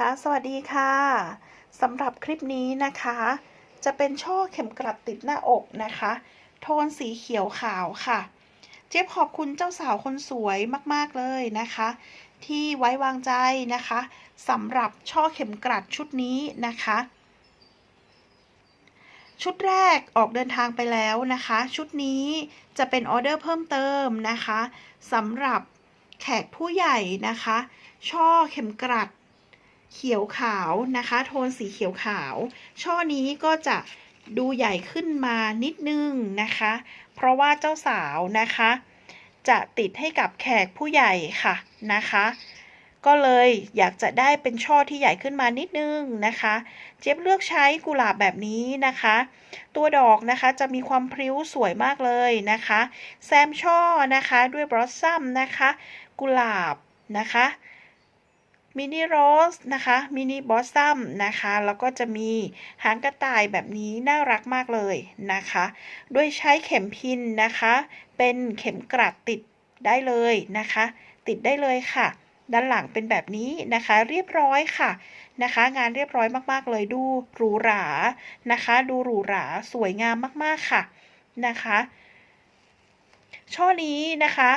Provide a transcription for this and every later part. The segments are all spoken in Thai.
ค่ะ สวัสดีค่ะสำหรับคลิปนี้นะคะ จะเป็นช่อเข็มกลัดติดหน้าอกนะคะ โทนสีเขียวขาวค่ะ เจี๊ยบขอบคุณเจ้าสาวคนสวยมากๆเลยนะคะ ที่ไว้วางใจนะคะสำหรับช่อเข็มกลัดชุดนี้นะคะ ชุดแรกออกเดินทางไปแล้วนะคะ ชุดนี้จะเป็นออเดอร์เพิ่มเติมนะคะสำหรับแขกผู้ใหญ่นะคะ ช่อเข็มกลัด เขียวขาวนะคะ โทนสีเขียวขาว ช่อนี้ก็จะดูใหญ่ขึ้นมานิดนึงนะคะ เพราะว่าเจ้าสาวนะคะ จะติดให้กับแขกผู้ใหญ่ค่ะนะคะ ก็เลยอยากจะได้เป็นช่อที่ใหญ่ขึ้นมานิดนึงนะคะ เจี๊ยบเลือกใช้กุหลาบแบบนี้นะคะ ตัวดอกนะคะจะมีความพริ้วสวยมากเลยนะคะ แซมช่อนะคะด้วยบลอสซัมนะคะ กุหลาบนะคะ มินิโรสนะคะมินิบอสซัมนะคะ แล้วก็จะมีหางกระต่ายแบบนี้น่ารักมากเลยนะคะ ด้วยใช้เข็มพินนะคะ เป็นเข็มกลัดติดได้เลยนะคะ ติดได้เลยค่ะ ด้านหลังเป็นแบบนี้นะคะ เรียบร้อยค่ะนะคะ งานเรียบร้อยมาก ๆ เลยดูหรูหรานะคะ ดูหรูหราสวยงามมากๆค่ะนะคะ ช่อนี้นะคะ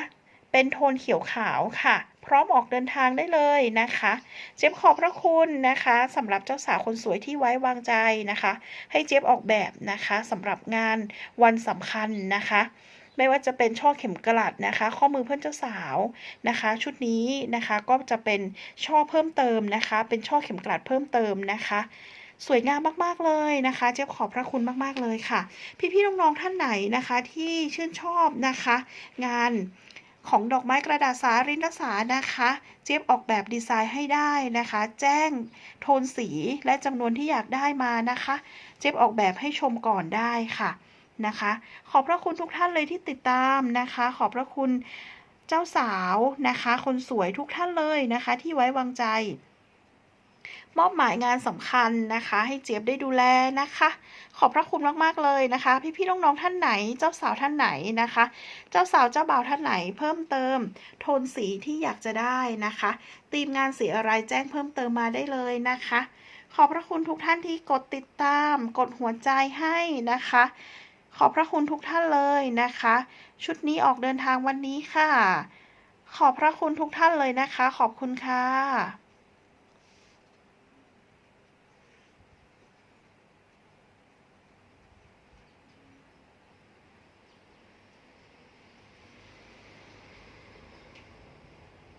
เป็นโทนเขียวขาวค่ะ พร้อมออกเดินทางได้เลยนะคะเจี๊ยบขอบพระคุณนะคะสำหรับเจ้าสาวคนสวยที่ไว้วางใจนะคะ ให้เจี๊ยบออกแบบนะคะสำหรับงานวันสำคัญนะคะไม่ว่าจะเป็นช่อเข็มกลัดนะคะ ข้อมือเพื่อนเจ้าสาวนะคะ ชุดนี้นะคะก็จะเป็นช่อเพิ่มเติมนะคะ เป็นช่อเข็มกลัดเพิ่มเติมนะคะ สวยงามมากๆเลยนะคะ เจ๊ขอบพระคุณมากๆเลยค่ะ พี่ๆน้องๆท่านไหนนะคะที่ชื่นชอบนะคะ งาน ของดอกไม้กระดาษสารินสานะคะ เจี๊ยบออกแบบดีไซน์ให้ได้นะคะ แจ้งโทนสีและจำนวนที่อยากได้มานะคะ เจี๊ยบออกแบบให้ชมก่อนได้ค่ะนะคะ ขอบพระคุณทุกท่านเลยที่ติดตามนะคะ ขอบพระคุณเจ้าสาวนะคะ คนสวยทุกท่านเลยนะคะ ที่ไว้วางใจ มอบหมายงานสำคัญนะคะ ให้เจี๊ยบได้ดูแลนะคะ ขอบพระคุณมากๆเลยนะคะ พี่ๆน้องๆท่านไหน เจ้าสาวท่านไหนนะคะ เจ้าสาวเจ้าบ่าวท่านไหนเพิ่มเติม โทนสีที่อยากจะได้นะคะทีมงานสีอะไรแจ้งเพิ่มเติมมาได้เลยนะคะ ขอบพระคุณทุกท่านที่กดติดตาม กดหัวใจให้นะคะ ขอบพระคุณทุกท่านเลยนะคะ ชุดนี้ออกเดินทางวันนี้ค่ะ ขอบพระคุณทุกท่านเลยนะคะ ขอบคุณค่ะ